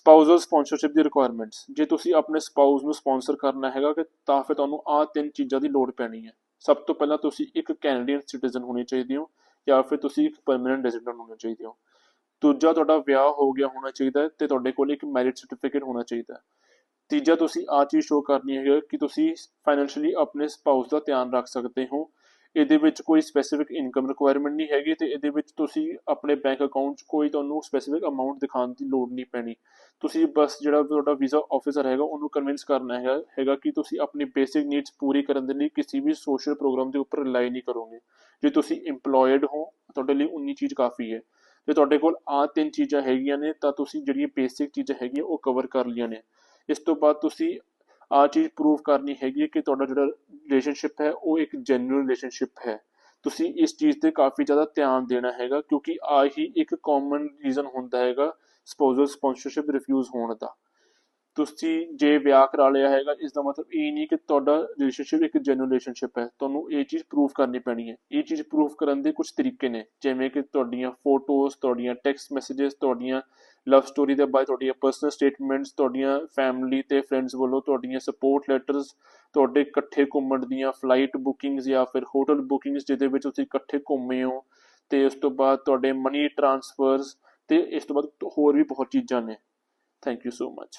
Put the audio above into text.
Spousal sponsorship ਦੀ requirements ਜੇ ਤੁਸੀਂ ਆਪਣੇ ਸਪਾਊਸ ਨੂੰ ਸਪਾਂਸਰ ਕਰਨਾ ਹੈਗਾ ਕਿ ਤਾਂ ਫਿਰ ਤੁਹਾਨੂੰ ਆਹ ਤਿੰਨ ਚੀਜ਼ਾਂ ਦੀ ਲੋੜ ਪੈਣੀ ਹੈ। ਸਭ ਤੋਂ ਪਹਿਲਾਂ ਤੁਸੀਂ ਇੱਕ ਕੈਨੇਡੀਅਨ ਸਿਟੀਜ਼ਨ ਹੋਣੇ ਚਾਹੀਦੇ ਹੋ ਜਾਂ ਫਿਰ ਤੁਸੀਂ ਇੱਕ ਪਰਮਨੈਂਟ ਰੈਜ਼ੀਡੈਂਟ ਹੋਣੇ ਚਾਹੀਦੇ ਹੋ। ਦੂਜਾ ਤੁਹਾਡਾ ਵਿਆਹ ਹੋ ਗਿਆ ਹੋਣਾ ਚਾਹੀਦਾ ਹੈ ਤੇ ਤੁਹਾਡੇ ਕੋਲ ਇੱਕ ਮੈਰਿਟ ਸਰਟੀਫਿਕੇਟ ਹੋਣਾ ਚਾਹੀਦਾ। ਤੀਜਾ ਤੁਸੀਂ ਆ ਚੀਜ਼ ਸ਼ੋ ਕਰਨੀ ਹੈ ਕਿ ਤੁਸੀਂ ਫਾਈਨੈਂਸ਼ੀਅਲੀ ਆਪਣੇ ਸਪਾਊਸ ਦਾ ਧਿਆਨ ਰੱਖ ਸਕਦੇ ਹੋ ਇਹਦੇ ਵਿੱਚ ਕੋਈ ਸਪੈਸੀਫਿਕ ਇਨਕਮ ਰਿਕੁਆਇਰਮੈਂਟ ਨਹੀਂ ਹੈਗੀ ਤੇ ਇਹਦੇ ਵਿੱਚ ਤੁਸੀਂ ਆਪਣੇ ਬੈਂਕ ਅਕਾਊਂਟ 'ਚ ਕੋਈ ਤੁਹਾਨੂੰ ਸਪੈਸੀਫਿਕ ਅਮਾਉਂਟ ਦਿਖਾਉਣ ਦੀ ਲੋੜ ਨਹੀਂ ਪੈਣੀ। ਤੁਸੀਂ ਬਸ ਜਿਹੜਾ ਤੁਹਾਡਾ ਵੀਜ਼ਾ ਆਫੀਸਰ ਹੈਗਾ, ਉਹਨੂੰ ਕਨਵਿੰਸ ਕਰਨਾ ਹੈਗਾ ਹੈਗਾ ਕਿ ਤੁਸੀਂ ਆਪਣੀ ਬੇਸਿਕ ਨੀਡਸ ਪੂਰੀ ਕਰਨ ਦੇ ਲਈ ਕਿਸੇ ਵੀ ਸੋਸ਼ਲ ਪ੍ਰੋਗਰਾਮ ਦੇ ਉੱਪਰ ਰਿਲਾਈ ਨਹੀਂ ਕਰੋਗੇ। ਜੇ ਤੁਸੀਂ EMPLOYED ਹੋ, ਤੁਹਾਡੇ ਲਈ ਉਨੀ ਚੀਜ਼ ਕਾਫੀ ਹੈ। ਜੇ ਤੁਹਾਡੇ ਕੋਲ ਆ ਤਿੰਨ ਚੀਜ਼ਾਂ ਹੈਗੀਆਂ ਨੇ, ਤਾਂ ਤੁਸੀਂ ਜਿਹੜੀਆਂ ਬੇਸਿਕ ਚੀਜ਼ਾਂ ਹੈਗੀਆਂ ਉਹ ਕਵਰ ਕਰ ਲਈਆਂ ਨੇ। ਇਸ ਤੋਂ ਬਾਅਦ ਤੁਸੀਂ ਆ ਚੀਜ਼ ਪ੍ਰੂਵ ਕਰਨੀ ਹੈਗੀ ਹੈ ਕਿ ਤੁਹਾਡਾ ਜਿਹੜਾ ਰਿਲੇਸ਼ਨਸ਼ਿਪ ਹੈ, ਉਹ ਇੱਕ ਜੈਨੂਇਨ ਰਿਲੇਸ਼ਨਸ਼ਿਪ ਹੈ। ਤੁਸੀਂ ਇਸ ਚੀਜ਼ ਤੇ ਕਾਫੀ ਜ਼ਿਆਦਾ ਧਿਆਨ ਦੇਣਾ ਹੈਗਾ, ਕਿਉਂਕਿ ਆ ਹੀ ਇੱਕ ਕਾਮਨ ਰੀਜ਼ਨ ਹੁੰਦਾ ਹੈਗਾ ਸਪੋਜ਼ਲ ਸਪਾਂਸਰਸ਼ਿਪ ਰਿਫਿਊਜ਼ ਹੋਣ ਦਾ। ਤੁਸੀਂ ਜੇ ਵਿਆਹ ਕਰਾ ਲਿਆ ਹੈਗਾ ਇਸ ਦਾ ਮਤਲਬ ਇਹ ਨਹੀਂ ਕਿ ਤੁਹਾਡਾ ਰਿਲੇਸ਼ਨਸ਼ਿਪ ਇੱਕ ਜੈਨੂਇਨ ਰਿਲੇਸ਼ਨਸ਼ਿਪ ਹੈ। ਤੁਹਾਨੂੰ ਇਹ ਚੀਜ਼ ਪ੍ਰੂਫ ਕਰਨੀ ਪੈਣੀ ਹੈ। ਇਹ ਚੀਜ਼ ਪ੍ਰੂਵ ਕਰਨ ਦੇ ਕੁਝ ਤਰੀਕੇ ਨੇ, ਜਿਵੇਂ ਕਿ ਤੁਹਾਡੀਆਂ ਫੋਟੋਜ਼ ਤੁਹਾਡੀਆਂ ਟੈਕਸਟ ਮੈਸੇजेस ਤੁਹਾਡੀਆਂ ਲਵ ਸਟੋਰੀ ਦੇ ਬਾਰੇ ਤੁਹਾਡੀਆਂ ਪਰਸਨਲ ਸਟੇਟਮੈਂਟਸ ਤੁਹਾਡੀਆਂ ਫੈਮਿਲੀ ਤੇ ਫਰੈਂਡਸ ਵੱਲੋਂ ਤੁਹਾਡੀਆਂ ਸਪੋਰਟ ਲੈਟਰਸ ਤੁਹਾਡੇ ਇਕੱਠੇ ਘੁੰਮਣ ਦੀਆਂ ਫਲਾਈਟ ਬੁਕਿੰਗਸ ਜਾਂ ਫਿਰ ਹੋਟਲ ਬੁਕਿੰਗਸ ਜਿਹਦੇ ਵਿੱਚ ਤੁਸੀਂ ਇਕੱਠੇ ਘੁੰਮੇ ਹੋ ਤੇ ਉਸ ਤੋਂ ਬਾਅਦ ਤੁਹਾਡੇ ਮਨੀ ਟ੍ਰਾਂਸਫਰਸ ਤੇ ਇਸ ਤੋਂ ਬਾਅਦ ਹੋਰ ਵੀ ਬਹੁਤ ਚੀਜ਼ਾਂ ਨੇ। Thank you so much